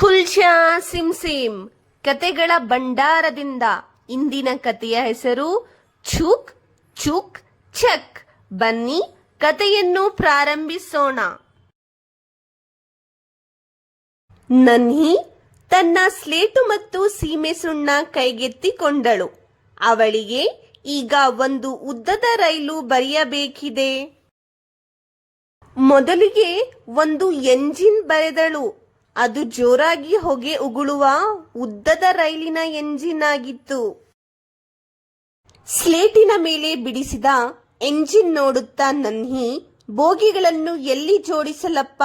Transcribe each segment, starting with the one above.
ಖುಲ್ಶಾ ಸಿಂಸಿಂ ಕತೆಗಳ ಭಂಡಾರದಿಂದ ಇಂದಿನ ಕತೆಯ ಹೆಸರು ಚುಕ್ ಚುಕ್ ಚಕ್ ಬನ್ನಿ ಕತೆಯನ್ನು ಪ್ರಾರಂಭಿಸೋಣ. ನನ್ಹಿ ತನ್ನ ಸ್ಲೇಟು ಮತ್ತು ಸೀಮೆ ಸುಣ್ಣ ಕೈಗೆತ್ತಿಕೊಂಡಳು. ಅವಳಿಗೆ ಈಗ ಒಂದು ಉದ್ದದ ರೈಲು ಬರೆಯಬೇಕಿದೆ. ಮೊದಲಿಗೆ ಒಂದು ಎಂಜಿನ್ ಬರೆದಳು. ಅದು ಜೋರಾಗಿ ಹೊಗೆ ಉಗುಳುವ ಉದ್ದದ ರೈಲಿನ ಎಂಜಿನ್ ಆಗಿತ್ತು ಸ್ಲೇಟಿನ ಮೇಲೆ ಬಿಡಿಸಿದ ಎಂಜಿನ್ ನೋಡುತ್ತಾ ನನ್ಹಿ, ಬೋಗಿಗಳನ್ನು ಎಲ್ಲಿ ಜೋಡಿಸಲಪ್ಪ?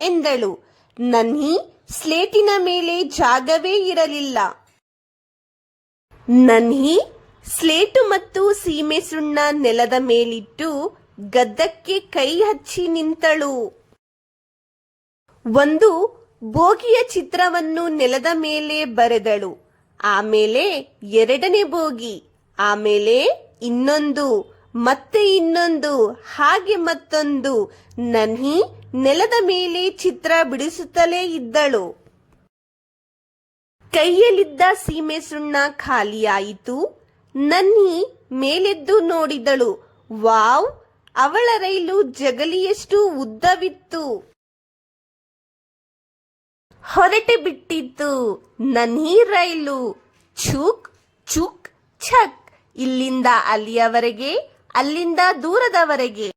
ಎಂದಳು. ನನ್ಹಿ, ಸ್ಲೇಟಿನ ಮೇಲೆ ಜಾಗವೇ ಇರಲಿಲ್ಲ. ನನ್ಹಿ, ಸ್ಲೇಟು ಮತ್ತು ಸೀಮೆ ಸುಣ್ಣ ನೆಲದ ಮೇಲಿಟ್ಟು ಗದ್ದಕ್ಕೆ ಕೈ ಹಚ್ಚಿ ನಿಂತಳು. ಒಂದು ಬೋಗಿಯ ಚಿತ್ರವನ್ನು ನೆಲದ ಮೇಲೆ ಬರೆದಳು. ಆಮೇಲೆ ಎರಡನೇ ಬೋಗಿ, ಆಮೇಲೆ ಇನ್ನೊಂದು, ಮತ್ತೆ ಇನ್ನೊಂದು, ಹಾಗೆ ಮತ್ತೊಂದು, ನನ್ಹಿ ನೆಲದ ಮೇಲೆ ಚಿತ್ರ ಬಿಡಿಸುತ್ತಲೇ ಇದ್ದಳು. ಕೈಯಲ್ಲಿದ್ದ ಸೀಮೆ ಸುಣ್ಣ ಖಾಲಿಯಾಯಿತು. ನನ್ನಿ ಮೇಲೆದ್ದು ನೋಡಿದಳು. ವಾವ್, ಅವಳ ರೈಲು ಜಗಲಿಯಷ್ಟು ಉದ್ದವಿತ್ತು. ಹೊರಟೆ ಬಿಟ್ಟಿತ್ತು ನನ್ಹಿ ರೈಲು. ಛುಕ್ ಚುಕ್ ಛಕ್. ಇಲ್ಲಿಂದ ಅಲ್ಲಿಯವರೆಗೆ ಅಲ್ಲಿಂದ ದೂರದವರೆಗೆ.